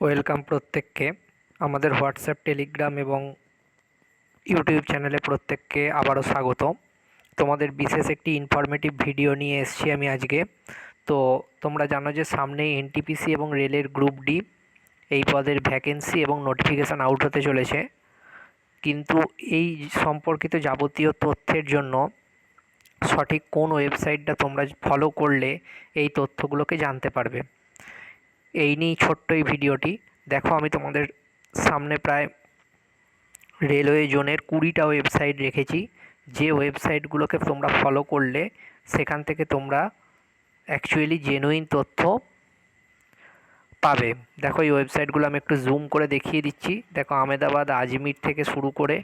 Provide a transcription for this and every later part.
Welcome প্রত্যেককে। আমাদের WhatsApp, Telegram এবং ইউটিউব চ্যানেলে প্রত্যেককে আবারও স্বাগত তোমাদের বিশেষ একটি ইনফরমেটিভ ভিডিও নিয়ে এসেছি আমি আজকে। তো তোমরা জানো যে সামনেই এনটিপিসি এবং রেলের গ্রুপ ডি এই পদের ভ্যাকেন্সি এবং নোটিফিকেশান আউট হতে চলেছে। কিন্তু এই সম্পর্কিত যাবতীয় তথ্যের জন্য সঠিক কোন ওয়েবসাইটটা তোমরা ফলো করলে এই তথ্যগুলোকে জানতে পারবে। এই নিয়েই ছোট্ট এই ভিডিওটি। দেখো, আমি তোমাদের সামনে প্রায় রেলওয়ে জোনের কুড়িটা ওয়েবসাইট রেখেছি। যে ওয়েবসাইটগুলোকে তোমরা ফলো করলে, সেখান থেকে তোমরা অ্যাকচুয়ালি জেনুইন তথ্য পাবে। দেখো, এই ওয়েবসাইটগুলো আমি একটু জুম করে দেখিয়ে দিচ্ছি। দেখো আমেদাবাদ আজমির থেকে শুরু করে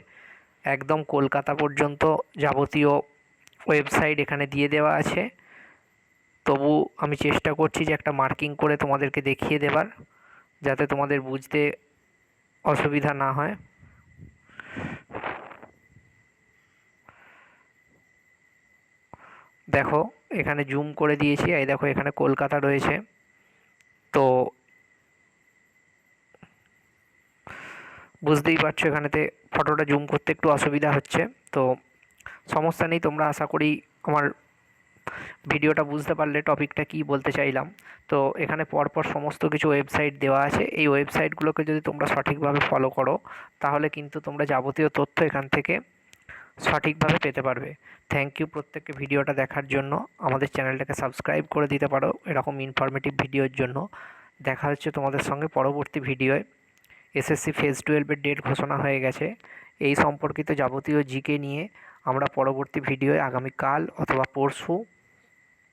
একদম কলকাতা পর্যন্ত যাবতীয় ওয়েবসাইট এখানে দিয়ে দেওয়া আছে। তবু আমি চেষ্টা করছি যে একটা মার্কিং করে তোমাদেরকে দেখিয়ে দেবার, যাতে তোমাদের বুঝতে অসুবিধা না হয়। দেখো, এখানে জুম করে দিয়েছি। এই দেখো, এখানে কলকাতা রয়েছে। তো বুঝতেই পারছ, এখানেতে ফটোটা জুম করতে একটু অসুবিধা হচ্ছে। তো সমস্যা নেই, তোমরা আশা করি আমার ভিডিওটা বুঝতে পারলে টপিকটা কি বলতে চাইলাম। তো এখানে পরপর সমস্ত কিছু ওয়েবসাইট দেওয়া আছে। এই ওয়েবসাইটগুলোকে যদি তোমরা সঠিকভাবে ফলো করো, তাহলে কিন্তু তোমরা যাবতীয় তথ্য এখান থেকে সঠিকভাবে পেতে পারবে। থ্যাংক ইউ প্রত্যেককে ভিডিওটা দেখার জন্য। আমাদের চ্যানেলটাকে সাবস্ক্রাইব করে দিতে পারো এরকম ইনফরমেটিভ ভিডিওর জন্য। দেখা হচ্ছে তোমাদের সঙ্গে পরবর্তী ভিডিওয়। এসএসসি ফেজ টুয়েলভের ডেট ঘোষণা হয়ে গেছে। এই সম্পর্কিত যাবতীয় জিকে নিয়ে আমরা পরবর্তী ভিডিওয়ে আগামীকাল অথবা পরশু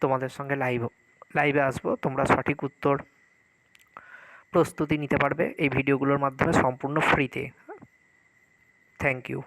তোমাদের সঙ্গে লাইভ লাইভে আসব। তোমরা সঠিক উত্তর প্রস্তুতি নিতে পারবে এই ভিডিওগুলোর মাধ্যমে সম্পূর্ণ ফ্রিতে থ্যাংক ইউ